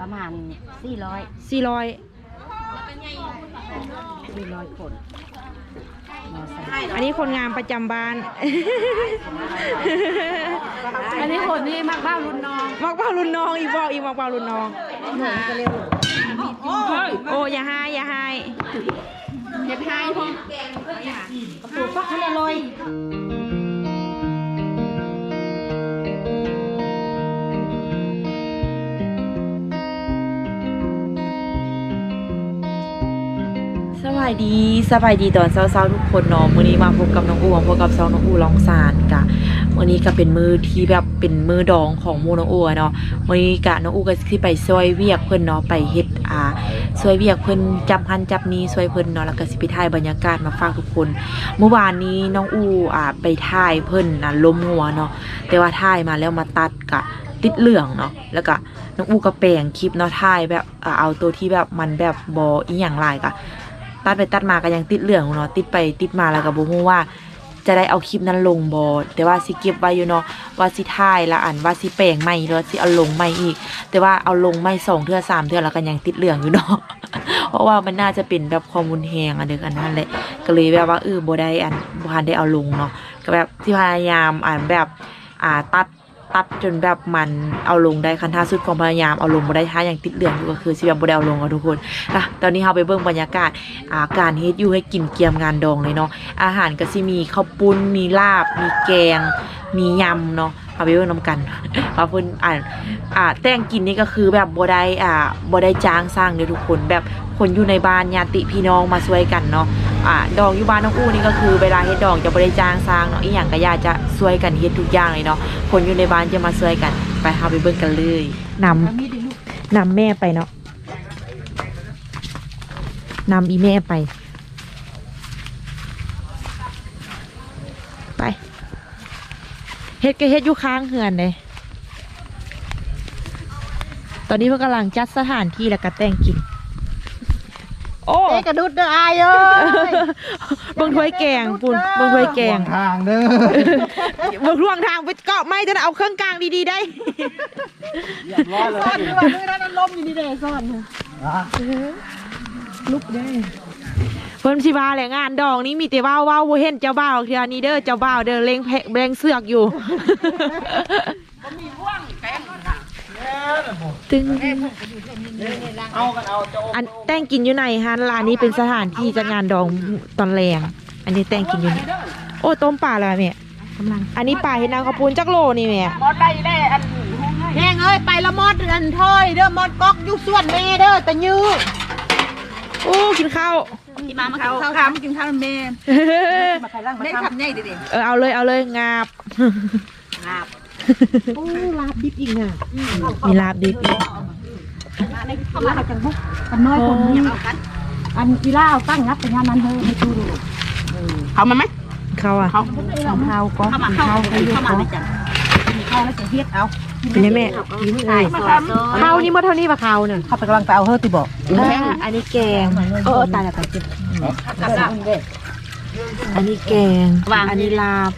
ประมาณสี่ร้อยสี่ร้อยสี่ร้อยคนมอไซค์อันนี้คนงานประจำบ้าน อันนี้คนนี่มักบ้ารุ่นน้อง มักเป่ารุ่นน้องอีกบอกอีกมักเป่ารุ่นน้องหนูก็เร็วโอ้อย่าให้อย่าให้เฮ็ดให้พ่อปลูกฟักทะเลลอย บายดีสบายดีตอนเช้าๆทุกคนเนาะมื้อนี้มาพบกับน้องอูพบกับซองน้องอูลองสารกะมื้อนี้ก็เป็นมือที่แบบเป็นมือดองของมูน้องอูเนาะมื้อนี้กะน้องอูก็สิไปซอยเวียกเพิ่นเนาะไปเฮ็ดอ่าซอยเวียกเพิ่นจับหันจับนี้ซอยเพิ่นเนาะแล้วก็สิไปถ่ายบรรยากาศมาฝากทุกคน เมื่อวานนี้น้องอูอ่าไปถ่ายเพิ่นน่ะล้มหัวเนาะแต่ว่าถ่ายมาแล้วมาตัดกะติดเหลืองเนาะแล้วก็น้องอูก็แปลงคลิปเนาะถ่ายแบบเอาตัวที่แบบมันแบบบ่อีหยังลายกะ ตัดไปตัดมาก็ยังติดเหลืองอยู่เนาะติดไปติดมาแล้วก็บ่ฮู้ว่า จะได้เอาคลิปนั้นลงบ่แต่ว่าสิเก็บไว้อยู่เนาะว่าสิถ่ายละอันว่าสิแปลงใหม่หรือว่าสิเอาลงใหม่อีก แต่ว่าเอาลงใหม่สองเทื่อสามเทื่อแล้วก็ยังติดเหลืองอยู่เนาะเพราะว่ามันน่าจะเป็นแบบความรุนแรงอันเดียวกันนั่นแหละก็เลยแบบว่าเออบ่ได้อันบ่ทันได้เอาลงเนาะก็แบบที่พยายามอ่านแบบอ่าตัด ตัดจนแบบมันเอาลงได้คันท่าสุดของพยายามเอาลงบ่ได้ท่าอย่างติดเหลืองก็คือสิแบบบ่ได้เอาลงอะทุกคนอะตอนนี้เราไปเบิ่งบรรยากาศอาการเฮ็ดอยู่ให้กินเกียมงานดองเลยเนาะอาหารก็สิมีข้าวปุ้นมีลาบ มีแกง มียำเนาะเอาไปเบิ่งนํกันว่าเพิ่นอ่าอ่าแต่งกินนี่ก็คือแบบบ่ได้อ่าบ่ได้จ้างสร้างเลยทุกคนแบบคนอยู่ในบ้านญาติพี่น้องมาช่วยกันเนาะ อ่าดองอยู่บ้านน้องอู้นี่ก็คือเวลาเฮ็ดดองจะบ่ได้จ้างสร้างเนาะอีหยังก็อยากจะช่วยกันเฮ็ดทุกอย่างเลยเนาะคนอยู่ในบ้านจะมาช่วยกันไปเฮาไปเบิ่งกันเลยนำนำแม่ไปเนาะนำอีแม่ไป ไปเฮ็ดก็เฮ็ดอยู่ข้างเฮือนเลยตอนนี้เพิ่งกำลังจัดสถานที่แล้วก็แต่งกิน โอ้เอ๊ะกระดุดเด้ออายเอ้ยเบิ่งถ้วยแกงปุ่นเบิ่งถ้วยแกงทางเด้อเบิ่งร่วงทางไปเกาะไม่จะเอาเครื่องกลางดีๆได้ร้อยเลยซ่อนด้วยด้วยนั่นล้มอยู่นี่เด้ซ่อนลุกได้เพิ่นสิว่าแหละงานดองนี้มีแต่ว่าวว่าวบ่เห็นเจ้าบ่าวเทื่อนี้เด้อเจ้าบ่าวเด้อเล็งแพะเล็งเสือกอยู่ ตึงเอากันเอาจะอันแต่งกินอยู่ไหนฮะร้านนี้เป็นสถานที่จัดงานดองตอนแรงอันนี้แต่งกินอยู่นี่โอ้ต้มปลาแล้วแม่กำลังอันนี้ปลาเห็ดนางกระปูนจักโลนี่แม่มอดได้ได้อันแห้งเอ้ยไปละมอดอันถ้อยเด้อมอดก๊อกอยู่ส่วนแม่เด้อตะยื้อโอ้กินข้าวที่มามากินข้าวทำกินข้าวแม่มาใครร่างมาทำใหญ่ดิดิเออเอาเลยเอาเลยงาบครับ โอ้ลาบดิบอีกน่ะมีลาบดิบอีกมาในเข้ามาจังบุกกันน้อยคนนี้เอากันอันกีฬาเอาตั้งงับเป็นงานนั้นเฮ้ยให้ดูดูเขามาไหมเขาอะเขาของเขาก็เข้ามาเข้าเข้ามาในจังเข้าแล้วจะเฮ็ดเอาเป็นไงแม่ใช่ข้าวนี่เมื่อเท่านี้ปะข้าวเนี่ยเขาไปกำลังไปเอาเฮ้ยติบอกอ่าอันนี้แกงเออตายแล้วตายจริงอันนี้แกง อันนี้ลาบ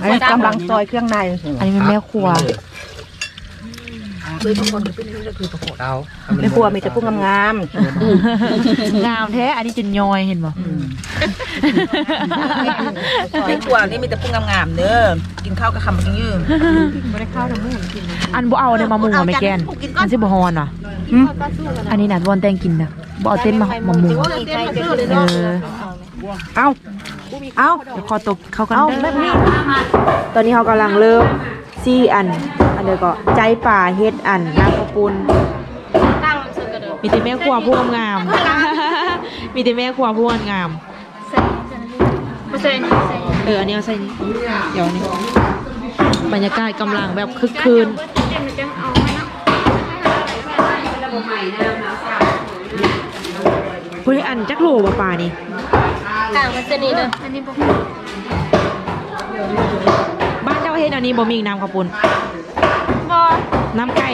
อันนี้กำลังซอยเครื่องใน อันนี้เป็นแม่ครัวเอาในครัวมีแต่พวกงามงามแท้ อันนี้จนยอยเห็นบ่ๆในครัวนี่มีแต่พวกงามๆเด้อกินข้าวกับคำกินยืมไม่ได้ข้าวทั้งหมดอันบ่เอาเนี่ยมามุงเอาไม่แกนมันสิบ่ฮอนว่ะอันนี้น่ะวอนแตงกินน่ะบ่เอาเต้นมามามุงเออ เอาเอาเดี๋ยวขอตบเขากันเอาเด้แบอบนี้ตอนนี้เขากำลังเริ่มซี่อัน อันเดียวก็ใจป่าเฮ็ดอันน้ำกระปุนมีแต่แม่ครัวผู้งามๆมีแต่แม่ครัวผู้งามเอออันนี้เอาใส่นี่เดี๋ยวอันนี้บรรยากาศกำลังแบบคึกคืนเฮ้ยอันจักโหลป่ะป่านี่ ต่างมันจะนี่เลยอันนี้บอกบ้านเจ้าเฮ็ดอันนี้บ่มีน้ำกระปุนบอน้ำไก่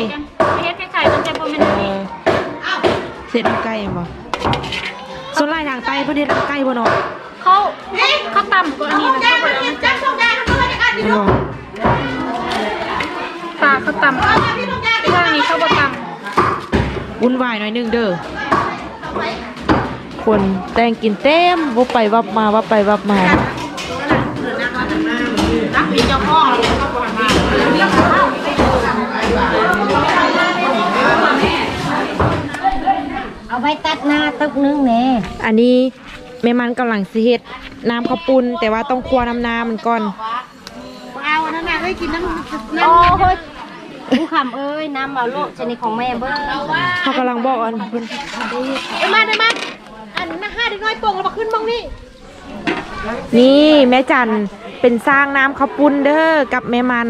เฮ็ดคล้ายๆมันจะบ่แม่นเออเสร็จน้ำไก่บ่ส่วนหลายทางใต้เพิ่นเฮ็ดน้ำไก่บ่เนาะเขาเขาต่ำกว่าอันนี้นะเขาบอกว่ามันจะแม่นบ่ปลาเขาต่ำเรื่องนี้เขาบ่ต่ำวุ่นวายหน่อยหนึงเด้อ คนแต่งกินเต็มวับไปวับมาวับไปวับมาเอาไว้ตัดหน้าตึกนึงแน่อันนี้แม่มันกำลังสิเฮ็ดน้ำข้าวปุ้นแต่ว่าต้องคั่วน้ำน้ำมันก่อนเอาอันนั้นน่ะไว้กินน้ำน้ำโอ้เฮ้ยผู้คำเอ้ยน้ำเอาโลกชนิดของแม่เบิ้งเขากำลังบอกอันเพิ่นเอ้ยมาได้มาอั นน่ะห้าเด็กน้อยโป่งเรามาขึ้นบ้างนี่นี่แม่จันเป็นสร้างน้ำข้าวปุ้นเด้อกับแม่มัน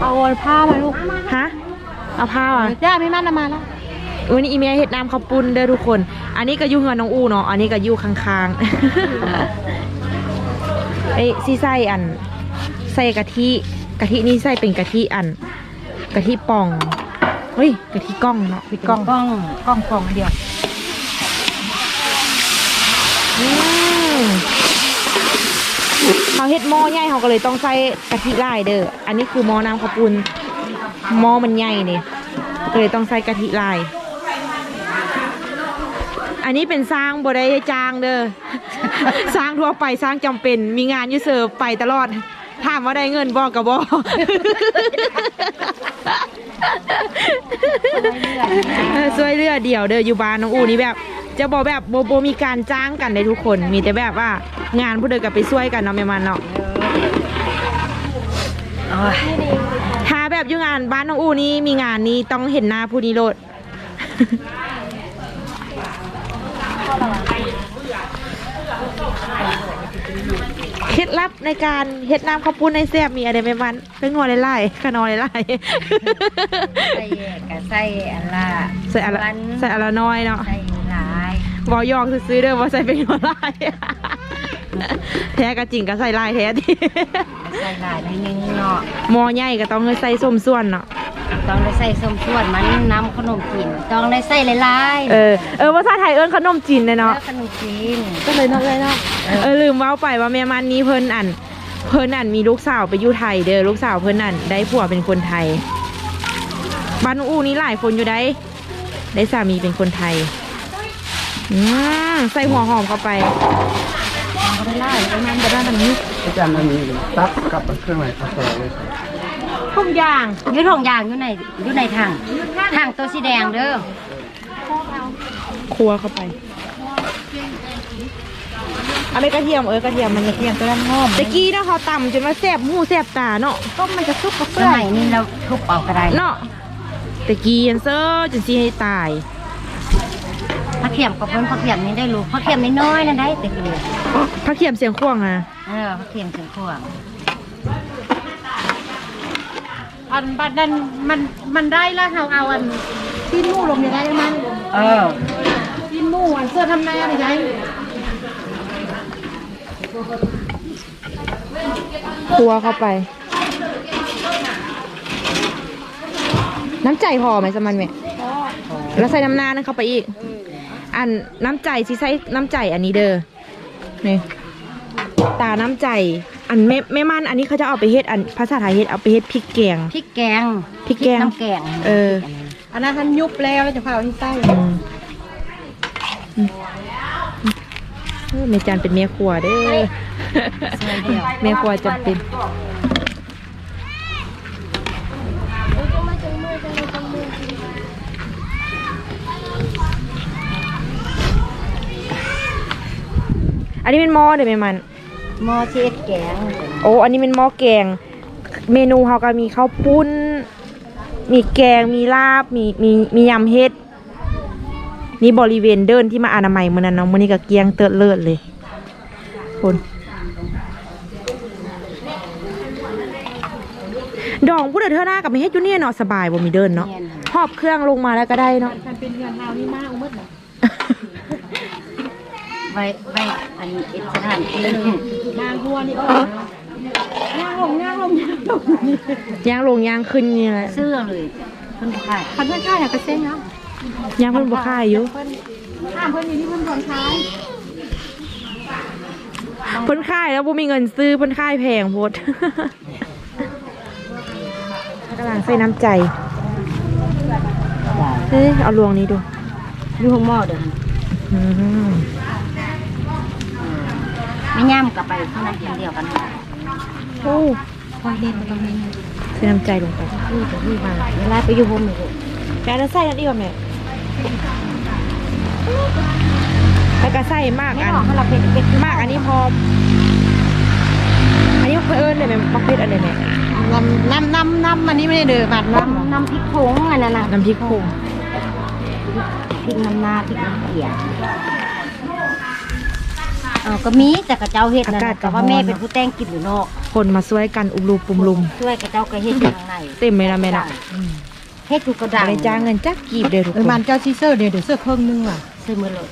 เอาผ้ามาลูกฮะเอาผ้าอะจ้าไม่มันละมาแล้ววันนี้อีเมียเฮ็ดน้ำข้าวปุ้นเด้อทุกคน อันนี้ก็อยู่เฮือนน้องอูเนาะอันนี้ก็อยู่ข้างๆเอ้ยสิใส่อันใส่กะทิกะทินี่ใส่เป็นกะทิอันกะทิป่องเฮ้ยกะทิกล้องเนาะพี่กล้องกล้องกล้องกล้องเดียวอืม เขาเฮ็ดหม้อใหญ่เขาก็เลยต้องใส่กะทิลายเด้อ อันนี้คือหม้อน้ำข้าวปุ้นหม้อมันใหญ่เนี่ก็เลยต้องใส่กะทิลาย อันนี้เป็นสร้างบ่ได้จ้างเด้อ สร้างทั่วไปสร้างจำเป็น มีงานยู่เสิร์ฟไปตลอด ถามว่าได้เงินบอกกับบอกช่วยเหลือเดี่ยวเด้ออยู่บ้านน้องอูนี่แบบ จะบอกแบบโบโบมีการจ้างกันได้ทุกคน มีแต่แบบว่างานผู้เดินกับไปช่วยกันเนาะแม่มันเนาะถ้าแบบอยู่งานบ้านน้องอูนี่มีงานนี้ต้องเห็นหน้าผู้นี้โลดเคล็ดลับในการเฮ็ดน้ำข้าวปุ้นในแซ่บมีอะไรไหมมันเป็นงัวไล่ๆขนอไล่ใส่กะใส่อันละๆใส่อะไรใส่อะไรน้อยเนาะใส่หลาย บอยอกซื้อๆเด้อว่าใส่เป็นงัวไล่แท้ก็จริงก็ใส่ลายแท้ดิใส่หลายในอยนึงเนาะหมอใหญ่ก็ต้องใส่ส้มส่วนเนาะต้องได้ใส่ส้มส่วนมันน้ำขนมจีนต้องได้ใส่หลายๆเออเออภาษาไทยเอิ้นขนมจีนเลยแล้เนาะวขนมจีนก็เลยเนาะเลยเนาะเออลืมเว้าไปว่าแม่มันนี้เพิ่นอันเพิ่นอันมีลูกสาวไปอยู่ไทยเด้อลูกสาวเพิ่นอันได้ผัวเป็นคนไทยบ้านอูนี่หลายคนอยู่ได้ได้สามีเป็นคนไทย อืมใส่หัวหอมเข้าไปก็ได้ไล่ไอ้มันจะได้แบบนี้อาจารย์มันมีตับกับเครื่องไหนตับอะไรเลยทุกอย่างอยืดทองยางอยู่ในอยู่ในถังถังตัวสีแดงเด้อครัวเข้าไปเอาไปกระเทียมเออกระเทียมมันกระเทียมตัวนั้นหอมตะกี้เนาะเขาตำจนว่าแสบหูแสบตาเนาะก็มันจะซุกกับเปื่อยนี่เราทุบเอากระไรเนาะตะกี้ยันเซอร์จนสิให้ตาย ผักเขียมกับเพิ่นผักเขียมนี่ได้ลูกผักเขียมน้อยๆนั่นได้แต่คือพักเทียมเสียงข่วงอะเออผักเขียมถึงขวงอันบัดนั้นมันมันได้แล้วเฮาเอาอันที่มู่ลงอย่างไรมันเออที่มู่อันเสื้อทำหน้าอย่างไรครัวเข้าไป น้ำใจพอไหมสมันแม่แล้วใส่น้ำหน้านั่นเข้าไปอีก อันน้ำใจสิใส่น้ำใจอันนี้เด้อนี่ตาน้ำใจ อันแม่แม่มันอันนี้เขาจะเอาไปเฮ็ดอันภาษาไทยเฮ็ดเอาไปเฮ็ดพริกแกง พริกแกงพริกแกง น้ำแกงเออ อันนั้นทันยุบแล้วแล้วจะพาเอาที่ใต้อืมอืมเออแม่จันเป็นเมียครัวเด้อเมียครัวจำเป็น นนี้เป็นหม้อเดี๋ยวแม่มัน หม้อที่เอ็ดแกงโอ้อันนี้เป็นหม้อแกง เมนูเขาก็มีข้าวปุ้น มีแกงมีลาบมีมีมียำเฮ็ดนี่บริเวณเดินที่มาอนามัยมื้อนั้นเนาะมื้อนี้ก็เกรียงเติดเลิศเลยคนดองผู้เดินเท่าหน้ากับไม่เฮ็ดอยู่เนี่ยเนาะสบายบ่มีเดินเนาะหอบเครื่องลงมาแล้วก็ได้เนาะมันเป็นเรือนเฮานี่มากมืดเลย ไว้ไว้อันเอ็ดสถานที่นางหัวนี่ก็ย่างลงย่างลงย่างลงย่างลงย่างขึ้นนี่แหละเสื้อเลยเพิ่นขายคันเพื่อนข้าอยากไปเส้นเนาะย่างเพิ่นบ่ค่ายอยู่เพื่อนข้ามเพื่อนอยู่ที่เพื่อนผ่อนคลายเพิ่นค่ายแล้วบ่มีเงินซื้อเพิ่นค่ายแพงโพดกำลังใส่น้ำใจเอ้ยเอาลวงนี้ดูอยู่ห้องหม้อเด้ออืม ไม่ย่ำกลับไปข้างนั้นเดียวกันโอ้พอยเล่นตรงนี้เสียน้ำใจลงไปคือจะคือมาเวลาไปอยู่โฮมนี่แม่จะใส่นั่นดีกว่าแม่แล้วก็ใส่มากอันเราเป็นเป็นมากอันนี้พออันนี้เอิญเลยแม่มักเพชรอะไรแม่น้ำน้ำน้ำน้ำอันนี้ไม่ได้เดือดบัดน้ำน้ำพริกผงอันนั้นน่ะน้ำพริกโขงพริกน้ำนาพริกน้ำเกลีย เอาก็มีแต่กระเจ้าเฮ็ดนั่นน่ะแต่ว่าแม่เป็นผู้แต่งกินอยู่นอกคนมาช่วยกันอุบลูปุ่มลุม ช่วยกระเจ้าก็เฮ็ดอยู่ข้างในเต็มเลยนะแม่นะ เฮ็ดอยู่กระดังได้จ้างเงินจักกีบเดียวทุกเออคมันนเจ้าชีเซอร์เดี๋ยวเดี๋ยวเสื้อเครื่องนึงว่ะซื้อมือเลย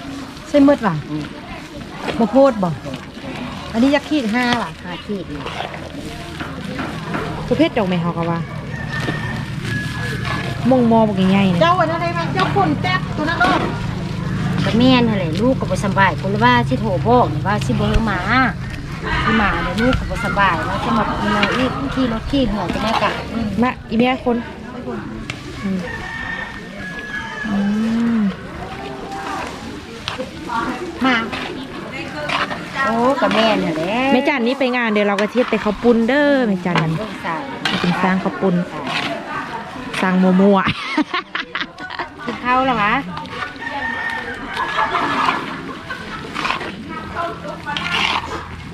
เส้นมืดว่ะบ่โพดบ่อันนี้ยักษ์ขีดห้าว่ะหาขีดนี่ประเภทดอกไม้เฮาก็ว่ามงมอบอกง่ายๆเนี่ยเจ้าอันนั้นอะไรมาเจ้าคนแป๊บตัวนั้นเนาะ ก็แม่นนั่นแหละลูกก็บ่สำบายคนละว่าสิโทรบอกนี่ว่าสิบ่เฮอมาสิมาเดี๋ยวลูกก็บ่สำบายแล้วจะมาเมาอีกขี่รถขี่หัวจะได้กะมาอีเมียคนอืมอืมมาโอ้กับแม่นั่นแหละแม่จันนี่ไปงานเดี๋ยวเราก็เทียดแต่เขาวปุ้นเด้อแม่จันนั่นลูกสาวเป็นสร้างเขาวปุ้นสร้างโมโมัวกินข้าวแล้ววะ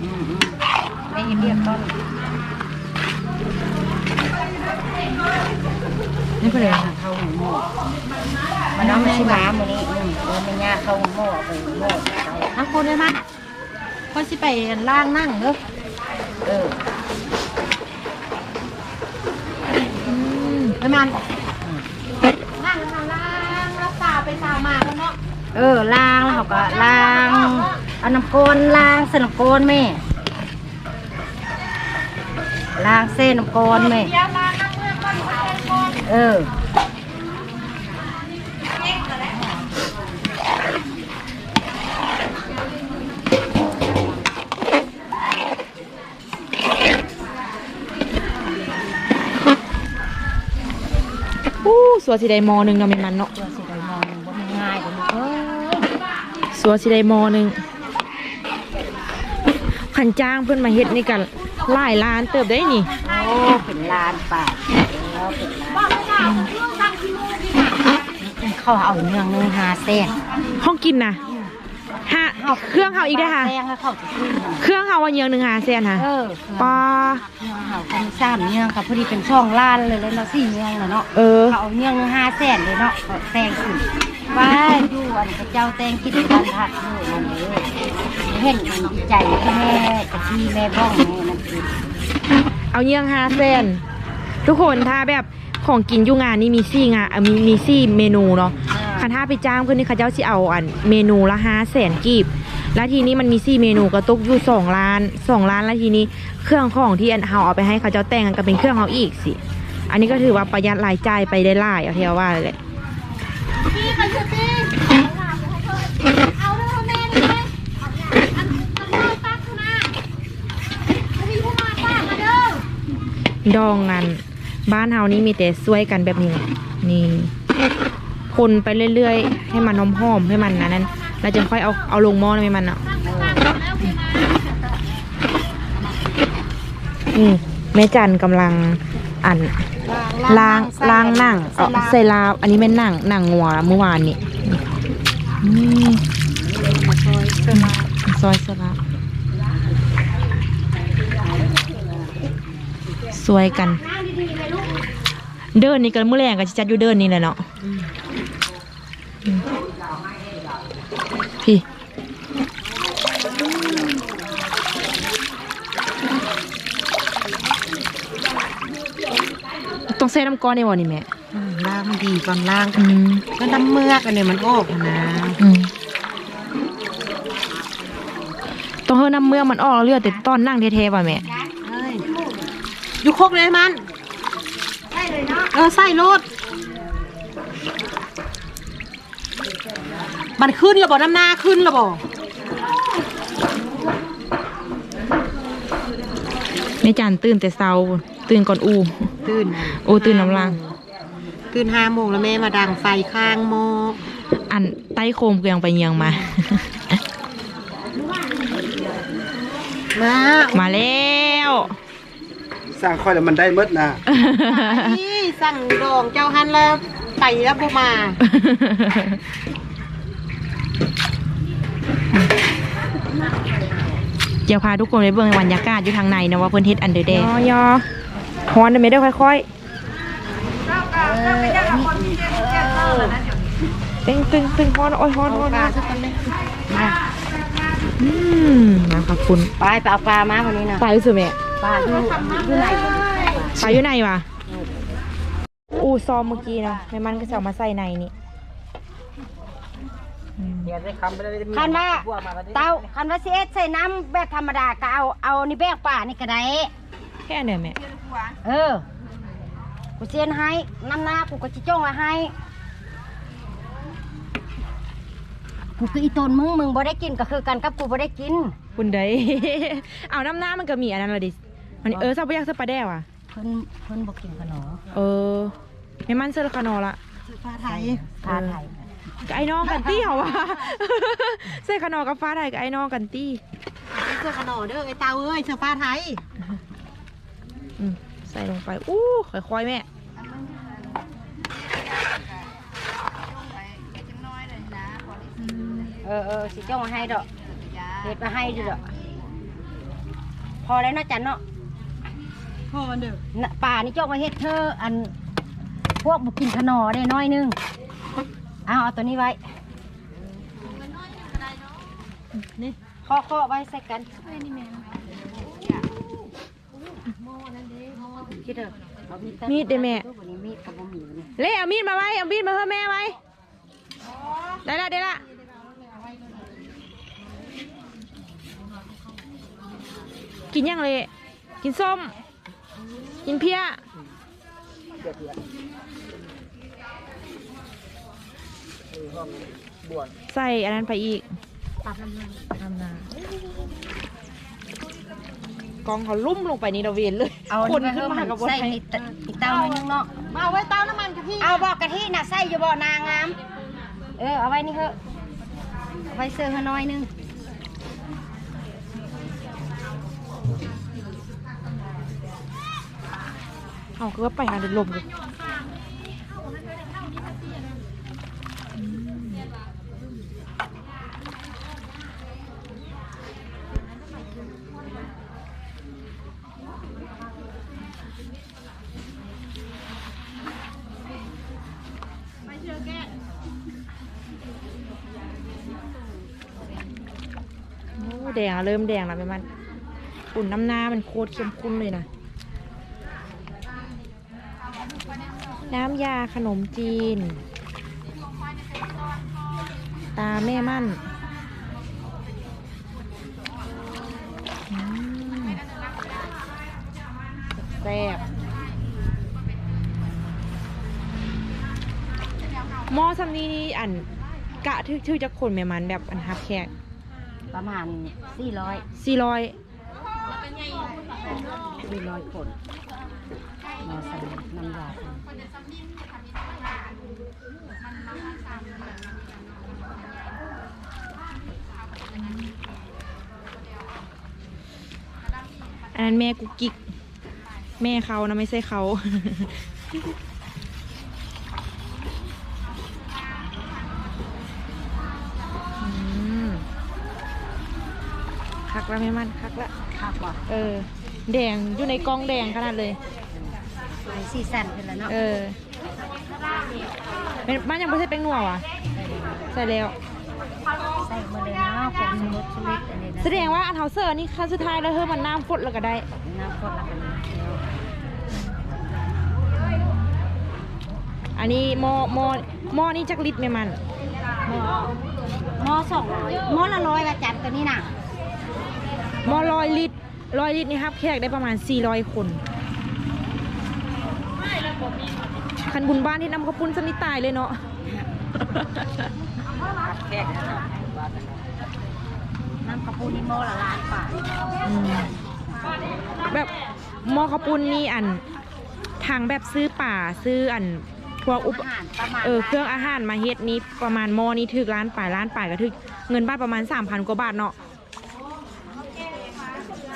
อืมๆไม่ เห็นเรียกต้นนี่ก็เลยย่างเข้าหมูหม้อมันน้องมันชิม้ามื้อนี้อืมเออไม่ย่างเข้าหมูหม้อเอาไปหมูหม้อเอาทั้งคนเลยมั้ยคนสิไปล่างนั่งเด้อเออไปมันนั่งทางล่างแล้วสาวไปสาวมาแล้วเนาะเออล้างแล้วเขาก็ล้างเอาน้ำก้นล้างเส้นน้ำก้นแม่ ล้างเส้นน้ำก้นแม่เดี๋ยวล่างนั่งเมื่อก่อนสาวก่อนเอออู้สัวสิไดมอหนึ่งเนาะแม่มันเนาะตัวสีดมองบ่มีง่ายเลยเออสัวสิไดมอหนึ่งขันจ้างเพื่อนมาเฮ็ดนี่กัน หลายล้านเติบได้นี่ โอ้เป็นล้านป่าทแล้วเป็นล้านเขาเอาเนื้อเนื้อหาแซ่บห้องกินนะฮะเครื่องเฮาอีกได้อค่ะแซ่บแล้วเขาจะขึ้นค่ะเครื่องเฮาวันเยียงหนึ่งหาแสนค่ะเออปอเนื้อเห่าเขามีสามเนื้อค่ะพอดีเป็นช่องล้านเลยแล้วเนาะสี่เนื้อแล้วเนาะ เออ เขาเอาเนื้อเนื้อห้าแสนเลยเนาะเขาแต่งขึ้นว้ายดูอันพระเจ้าแต่งกินบ้านพักอยู่นั่นเลย เห็นมันดีใจที่แม่กับที่แม่บ้องแม่นั่นคือเอาเยียงหาแสนทุกคนถ้าแบบของกินอยุ่งานนี่มีซี่งานอะมีมีซี่เมนูเนาะคันถ้าไปจ้างเพื่อนนี่เขาเจ้าสิเอาอันเมนูละห้าแสนกีบ แล้วทีนี้มันมีซี่เมนูก็ตกอยู่สองล้านสองล้านแล้วทีนี้เครื่องของที่อันเฮาเอาไปให้เขาเจ้าแต่งกันก็เป็นเครื่องเฮาอีกสิ อันนี้ก็ถือว่าประหยัดรายจ่ายไปได้หลายเอาเทียวว่าเลยแหละ พี่กันเถอะพี่เอาเรื่องแม่เลยอันอันน้อยปักนะจะมีผู้มาป้ามาเด้อ ดองงานบ้านเฮานี่มีแต่ช่วยกันแบบนี้ นี่คนไปเรื่อยๆ ให้มันหอมๆให้มันนะนั้นเราจะค่อยเอาเอาลงหม้อให้มันอะนี่แม่จันกำลังอันล้างล้างนั่งเอาใส่ลาวอันนี้เป็นหนังนั่งงัวเมื่อวานนี่อืมซอยสลับ สวยกัน เดินนี่กันมื้อแรงก็สิจัดอยู่เดินนี่แหละเนาะอืมพี่ต้องใส่น้ำก้อนในวันนี่แม่ล่างมันดีก่อนล่างอืมก็น้ำเมือกอันนี้มันออกนะอืมต้องเฮาน้ำเมื่อกมันออกแล้วเลือดแต่ตอนนั่งเท่ๆว่ะแม่เฮ้ย อยู่โคกเลยมันใส่เลยเนาะเออใส่รถมันขึ้นระบ่น้ำหน้าขึ้นระบ่แม่จันตื่นแต่เช้าตื่นก่อนอูตื่นอูตื่นน้ำลังขึ้นห้าโมงแล้วแม่มาดังไฟข้างหม้ออันใต้โคมก็ยังไปเยียงมา มา มาแล้ว สร้างค่อยแล้วมันได้หมดนะนี่สั่งดองเจ้าฮันแล้วไปแล้วบ่มาเดี๋ยวพาทุกคนไปเบิ่งบรรยากาศอยู่ทางในนะว่าเพิ่นเฮ็ดอันเดอร์แดงยอฮอนได้ไหมได้ค่อยๆตึงตึงตึงฮอนโอ้ยฮอนฮอนฮอนมาอืมมาขอบคุณ ไปไปเอาปลามาวันนี้นะไปสุแม่ ปลาอยู่อยู่ไหนไปอยู่ไหนวะอูซอมเมื่อกี้นะแม่มันก็จะเอามาใส่ในนี่อืมคันว่าเตาคันว่าสิเอ็ดใส่น้ำแบบธรรมดาก็เอาเอานี่แบกป่านี่ก็ได้แค่เนียแม่เออกูเซียนให้น้ำหน้ากูก็จะจ้องไว้ให้กูคืออีตนมึงมึงบ่ได้กินก็คือกันกับกูบ่ได้กินคุณใดเอาน้ำหน้ามันก็มีอันนั้นละดิ มันเออซาบะยักษ์ซาปลาแดวอะเพิ่นเพิ่นบ่กินกันหนอเออแม่มันเซอร์คานอละฟ้าไทยทาไทยกับไอ้น้องกันตี้เหรอวะเซอร์คานอกับฟ้าไทยกับไอ้น้องกันตี้เสื้อขนอเด้อไอ้เตาเอ้ยเสื้อฟ้าไทยอืมใส่ลงไปอู้ค่อยๆแม่เออเออสิจ้องมาให้ดอกเฮ็ดมาให้ดูดอกพอแล้วเนาะจันเนาะ พ่อมันเด้อน่ะป่านี่จ้องมาเฮ็ดเธออัน พวกบ่กินขนอได้น้อยหนึงเอาเอาตัวนี้ไว้นี่ข้อๆไว้ใส่กันคิดเถอะเอามีดมีดเด้แม่วันนี้มีดกับบ่มีวันนี้เล่เอามีดมาไว้เอามีดมาเพื่อแม่ไว้ได้ละได้ละกินยังเลยกินส้ม กินเพี้ยใส่อันนั้นไปอีกตัดน้ำมันทำนากองเขาลุ่มลงไปนี่เราเวียนเลยเอาคนนี่ขึ้นไว้มาเพิ่กับมบนใส่ไทยอีกตอีกเต้าหนึงเนาะมาเอาไว้เตาน้ำมันกะทิเอาบอกกะทิน่ะใส่อยู่บ่นางาม เออเอาไว้นี่เถอะเอาไว้เสื้อให้น้อยหนึง เอาคือว่าไปหาเดินลมเลยโอ้แดงเริ่มแดงแล้วแม่มันอุ่นน้ำหน้ามันโคตรเข้มข้นเลยนะ น้ำยาขนมจีน ตาแม่มั่นอืมแซ่บหม้อซำนี้นี่อันกะทื่อๆจะคนแม่มันแบบอันฮับแขกประมาณ400สี่ร้อย400คน มาใส่น้ำยาใส่อันนั้นแม่กุกกิก แม่เขานะไม่ใช่เขาอืมคักแล้วแม่มันคักแล้วครับบ่เออ แดงอยู่ในกล่องแดงขนาดเลย ไอ้ซีซั่นขึ้นแล้วเนาะเออเป็นมันยังไม่ใช่เป็นนัววะใส่แล้วใส่มาเลยเนาะผงชูรสชูรสอันนี้นะแสดงว่าอันเทาเซอร์นี่ขั้นสุดท้ายแล้วเฮ้ยมันน้ำฟดแล้วก็ได้ น้ำข้นละกันเนาะอันนี้หม้อหม้อหม้อนี่จักลิตรไหมมันหม้อหม้อสองร้อยหม้อละร้อยละจันตัวนี้น่ะหม้อร้อยลิตรร้อยลิตรนี่ครับแขกได้ประมาณ400คน คันบุญบ้านที่นำข้าวปุ้นสนิทตายเลยเนาะน้ำกระปุกนี่หม้อละล้านบาทอืมแบบหม้อข้าวปุ้นนี่อันทางแบบซื้อป่าซื้ออันพวกอุปอาหารประมาณเออเครื่องอาหารมาเฮ็ดนี้ประมาณหม้อนี้ถึกล้านป่ายล้านป่ายก็ถึกเงินบาทประมาณสามพันกว่าบาทเนาะ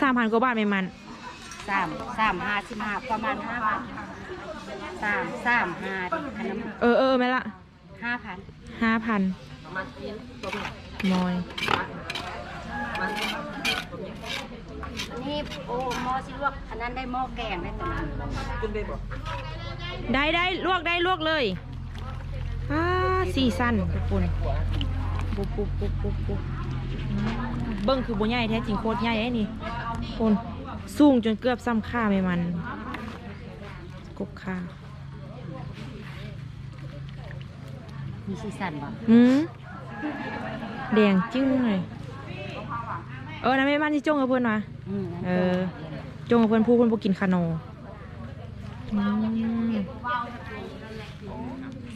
สามพันกว่าบาทไหมมันสามสามห้าสิบห้าประมาณห้าพัน สามสามห้าดิอันนั้นเออเออไหมละห้าพันห้าพันน้อยอันนี้โอ้หม้อสิลวกอันนั้นได้หม้อแกงได้ตัวนั้นได้ได้ลวกได้ลวกเลยอ่าสี่สั้นทุกคนปุ๊บปุ๊บปุ๊บปุ๊บปุ๊บอืมเบิ้งคือบัใหญ่แท้จริงโคตรใหญ่ไอ้นี่คนสูงจนเกือบซ้ำค่าไม่มัน กบค่ามีสีสันบ่อืมแดงจิ้งเลยเออนะแม่มันที่จงกับเพื่อนมาอืมเออจงกับเพื่อนพูดเพื่อนบ่กินคาโนอืม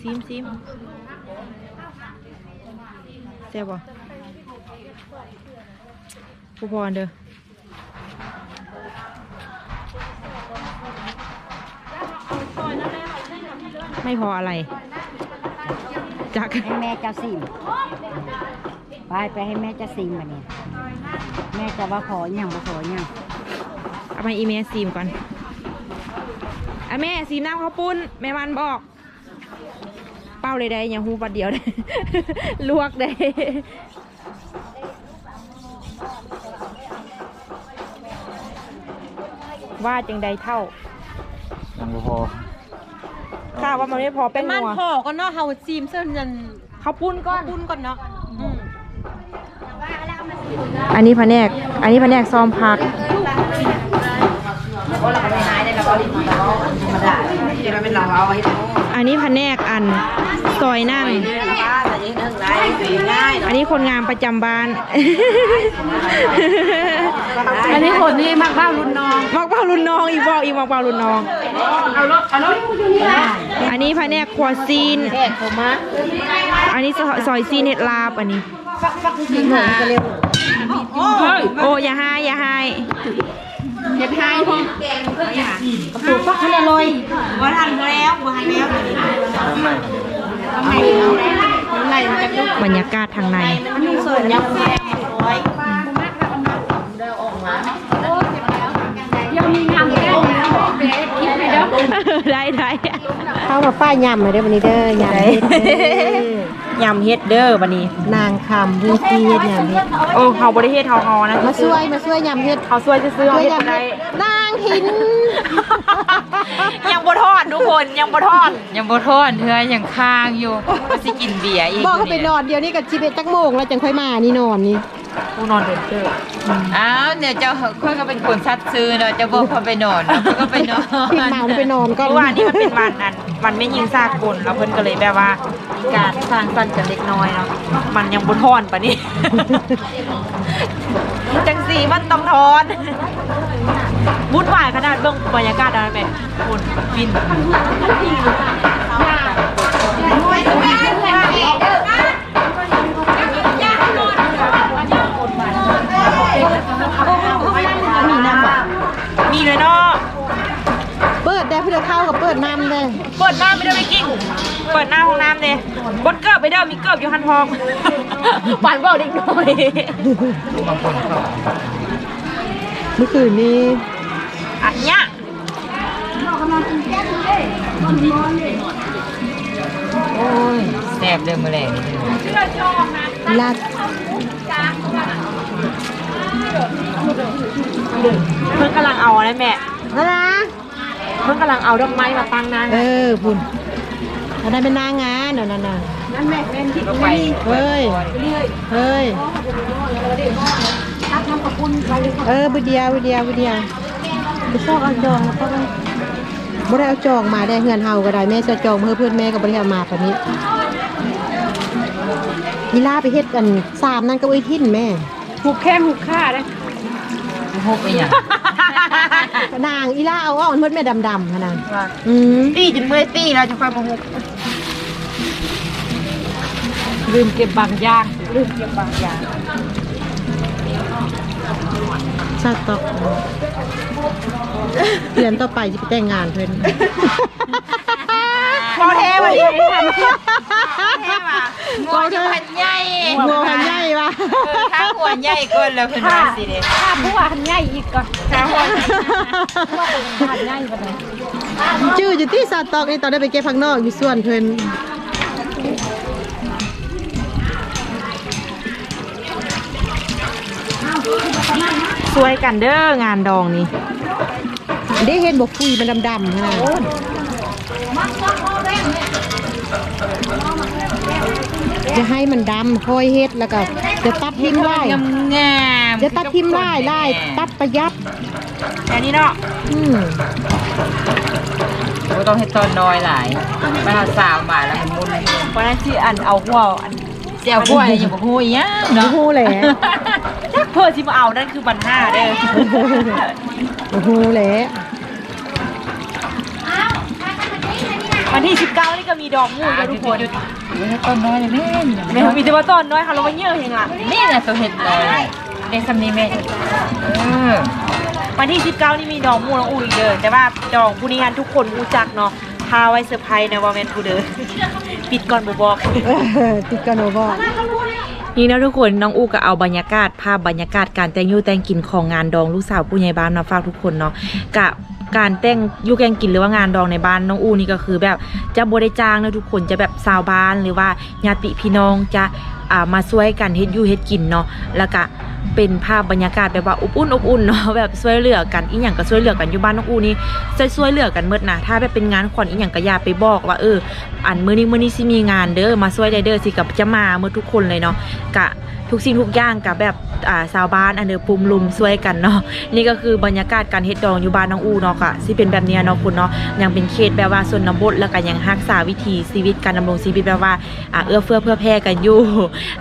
ซิมซิมแซ่บบ่ผู้พรเด้อ ไม่พออะไรจักให้แม่เจ้าซิมไปไปให้แม่เจ้าซิมมาเนี่ยแม่จะว่าขออหย่างบ่ขออหย่างเอามาอีเมลซีมก่อนอะแม่ซีมน้ำข้าวปุ้นแม่มันบอก เป้าเลยได้อยังหูปัดเดียวได้ลวกได้ว่าจังใดเท่ายังบ่พอ ข้าว่ามันไม่พอแป้งมันนัวพอก็เนาะเฮาซีมเส้นยันข้าวปุ้นก้อน ปุ้นก่อนเนาะอืมอันนี้แผนก อันนี้แผนกซ้อมผัก อันนี้แผนกอัน ซอยนั่ง อันนี้คนงานประจำบ้าน อันนี้คนนี่มักบ้ารุ่นน้อง มักเป่ารุ่นน้องอีกบอกอีกมักเป่ารุ่นน้องอันนี้แผนกครัวซีนแขกผมมาอันนี้ซอยซอยซีนเห็ดลาบอันนี้โอ้อย่าให้อย่าให้เฮ็ดให้พ่อถูกฟักทะเลลอยบ่ทันแล้วบ่ทันแล้ว บรรยากาศทางในมันนุ่งเสิร์ฟยับแซ่ร้อยยังมีงานแก้วแล้วเบสคิดไปเด้อได้ได้เข้ามาป้ายยำมาเด้อวันนี้เด้อยำเฮ็ดเด้อยำเฮ็ดเด้อบันนี้ นางคำวิธีเฮ็ดยำเฮ็ดโอ้เขาบริเฮ็ดเฮาเฮานะมาช่วยมาช่วยยำเฮ็ดเขาช่วยซื้อๆช่วยเฮ็ดยำได้เฮ็ดนาง หิน ยังบ่ทอดทุกคนยังบ่ทอดยังบ่ทอนเธอยังค้างอยู่ก็สิกินเบียร์อีกบอกให้ไปนอนเดี๋ยวนี้กับชีวิตจักโมงแล้วจังค่อยมานี่นอนนี่กูนอนเดินเด้ออ้าวเนี่ยเจ้าค่อยก็เป็นคนชัดซื้อเนาะเจะบอกพอไปนอนเนาะเขาก็ไปนอนพี่เมาไปนอนก็เพราะว่านี่มันเป็นวันอันมันไม่ยิงซากกลแล้วเพิ่นก็เลยแบบว่ามีการสร้างสรรค์กันเล็กน้อยเนาะมันยังบ่ทอนปะนี่ จังสีมันต้องทอนวุ่นวายขนาดเบื้องบรรยากาศได้ไหมคุณบินมีน้ำบ่มีเลยเนาะ เปิดได้เพื่อเข้ากับเปิดน้ำได้เปิดน้ำไม่ได้ไม่กิ้งเปิดหน้าห้องน้ำเลยบดเกิบไปเด้อมีเกิบอยู่หันพอง หวานเบาเด็กหน่อย เมื่อคืนนี้อันเนี้ยโอ้ยแซ่บเด้อมื้อแลงนี่ลาดเพิ่งกำลังเอาอะไรแม่ นะนะ เพิ่งกำลังเอาดอกไม้มาตั้งหน้าเออพุ่นอันนั้นเป็นนางงานเดี๋ยวนั่นน่ะก็ไปเฮ้ยเฮ้ยเออบุเดียวบุเดียวบุเดียวไปชอบเอาจองแล้วก็บ่ได้เอาจองมาได้เฮือนเฮาก็ได้แม่จะจองเพื่อเพื่อนแม่ก็บ่ได้เอามาปานนี้นีลาไปเฮ็ดกันสามนั่นก็ไว้ทิ้นแม่หุบแข้งหุบขาได้ฮกอีหยัง นางอีลาเอาออกเพิ่นแม่ดำๆขนาดอืมตีจนเมื่อยตีแล้วจะค่อยมาหุบลืมเก็บบางอย่างลืมเก็บบางอย่างสต็อกเดือนต่อไปจะไปแต่งงานเพิ่นพอแท้ว่ะนี่ทำ แท้ว่ะงัวจะพันใหญ่งัวพันใหญ่ปะเออถ้าหัวใหญ่ก่อนแล้วเพิ่นว่าสิเด้ถ้าผู้ว่าหันใหญ่อีกก่อนถ้าหัวว่าหันใหญ่ปานใดชื่ออยู่ที่สตอกนี่ตอนได้ไปเก็บผักนอกอยู่ส่วนเพิ่นสวยกันเด้องานดองนี่ได้เห็นบอกคุยมันดำๆขนาด จะให้มันดำค่อยเฮ็ดแล้วก็จะตัดทิมไล่งามงามจะตัดทิมไล่ไล่ตัดประหยัดแค่นี้เนาะอืมบ่ต้องให้ตอนน้อยหลายไปหาสาวมาแล้วมันมุนวันนั้นที่อันเอาหัวอันเจ้าหัวยังบ่ฮู้อีหยังโอ้เนาะโหแหละเพื่อที่มาเอานั่นคือบันห้าเด้อโอ้โหแหละ วันที่ 19 นี่ก็มีดอกมูลกันทุกคนโอ้ยตอนน้อยเลยแม่นี่แม่มีแต่ว่าตอนน้อยค่ะเรามาเยอะเองอะนี่น่ะตัวเฮ็ดเลยเด็กสำนี้แม่เออวันที่ 19 นี่มีดอกมูลน้องอูอีกเด้อแต่ว่าดอกผู้นี้งานทุกคนรู้จักเนาะพาไว้เซอร์ไพรส์นะว่าแมนผู้เด้อปิดก่อนบ่บอกเออติดกันโนบอกนี่นะทุกคนน้องอูก็เอาบรรยากาศภาพบรรยากาศการแต่งอยูแต่งกินของงานดองลูกสาวผู้ใหญ่บ้านมาฝากทุกคนเนาะกับ การแต่งยูแกงกินหรือว่างานดองในบ้านน้องอูนี่ก็คือ แบบจะบริจ้างนะทุกคนจะแบบสาวบ้านหรือว่าญาติพี่น้องจะอ่ามาช่วยกันเฮ็ดอยูเฮ็ดกินเนาะแล้วก็เป็นภาพบรรยากาศแบบว่าอบอุ่นอบอุ่นเนาะแบบช่วยเหลือกันอีหยังก็ช่วยเหลือกันอยู่บ้านน้องอูนี่ช่วยช่วยเหลือกันเมดนะถ้าแบบเป็นงานขวัญอีหยังก็อย่าไปบอกว่าเอออันมือนี้มือนี้สิมีงานเด้อมาช่วยได้เด้อสิกับจะมาเมื่อทุกคนเลยเนาะกะทุกสิ่งทุกอย่างกับแบบอ่าชาวบ้านอันเดอปุ่มลุมช่วยกันเนาะนี่ก็คือบรรยากาศการเฮ็ดดองอยู่บ้านน้องอูเนาะค่ะสิเป็นแบบเนี้ยเนาะคุณเนาะยังเป็นเขตแบบว่าส่วนน้ำบดแล้วก็ยังรักษาวิถีชีวิตการดำรงชีวิตแบบว่าอ่าเอื้อเฟื้อเพื่อแพร่กันอยู่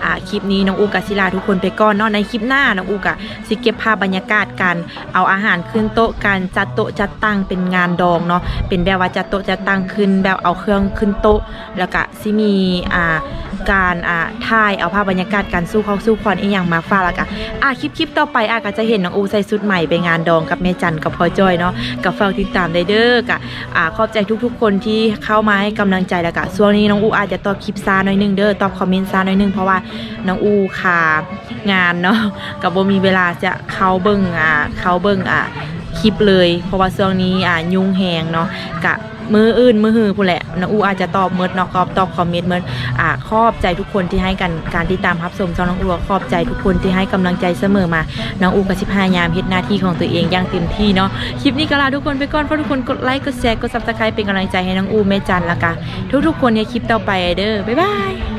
อ่าคลิปนี้น้องอูกับศิลาทุกคนไปก่อนเนาะในคลิปหน้าน้องอูกะสิเก็บภาพบรรยากาศการเอาอาหารขึ้นโต๊ะกันจัดโต๊ะจัดตั้งเป็นงานดองเนาะเป็นแบบว่าจัดโต๊ะจัดตั้งขึ้นแบบเอาเครื่องขึ้นโต๊ะแล้วก็สิมีอ่า การอ่าถ่ายเอาภาพบรรยากาศการสู้เขาสู้คอนอีหยังมาฝากล้วก็อ่าคลิปคลิปต่อไปอะก็จะเห็นน้องอูใส่ชุดใหม่ไปงานดองกับแม่จันกับพ่อจ้อยเนาะกับฝาติดตามได้เด้อกะอ่าขอบใจทุกๆ คนที่เข้ามาให้กำลังใจล้วก็ช่วงนี้น้องอูอาจจะตอบคลิปซาหน่อยนึงเด้อตอบคอมเมนต์ซาหน่อยนึงเพราะว่าน้องอูคางานเนาะกับบ่มีเวลาจะเข้าเบิ่งอ่าเข้าเบิ่งอ่าคลิปเลย เพราะว่าช่วงนี้อ่ายุ่งแหงเนาะกะ มืออื่นมือหือผู้แหละน้องอูอาจจะตอบเมิดเนาะก็ตอบคอมเมนต์เมิดอ่าขอบใจทุกคนที่ให้กันการติดตามรับชมช่องน้องอูขอบใจทุกคนที่ให้กำลังใจเสมอมาน้องอูก็สิพยายามเฮ็ดหน้าที่ของตัวเองอย่างเต็มที่เนาะคลิปนี้ก็ลาทุกคนไปก่อนฝากทุกคนกดไลค์กดแชร์กดซับสไครป์เป็นกำลังใจให้น้องอูแม่จันละกันทุกๆคนในคลิปต่อไปเด้อบ๊ายบาย